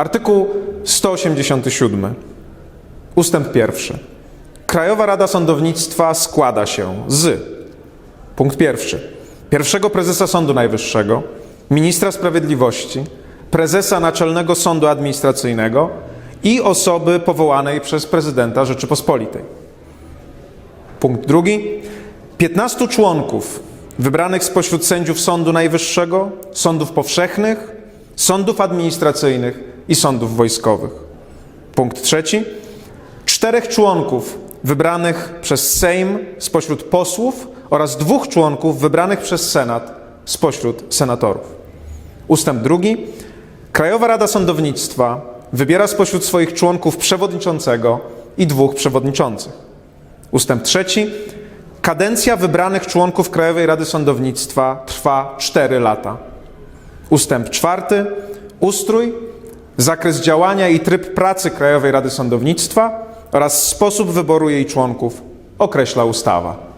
Artykuł 187. Ustęp pierwszy. Krajowa Rada Sądownictwa składa się z punkt pierwszy. Pierwszego prezesa Sądu Najwyższego, ministra sprawiedliwości, prezesa Naczelnego Sądu Administracyjnego i osoby powołanej przez prezydenta Rzeczypospolitej. Punkt drugi. 15 członków wybranych spośród sędziów Sądu Najwyższego, sądów powszechnych, sądów administracyjnych i sądów wojskowych. Punkt trzeci. Czterech członków wybranych przez Sejm spośród posłów oraz dwóch członków wybranych przez Senat spośród senatorów. Ustęp drugi. Krajowa Rada Sądownictwa wybiera spośród swoich członków przewodniczącego i dwóch przewodniczących. Ustęp trzeci. Kadencja wybranych członków Krajowej Rady Sądownictwa trwa 4 lata. Ustęp czwarty. Ustrój, zakres działania i tryb pracy Krajowej Rady Sądownictwa oraz sposób wyboru jej członków określa ustawa.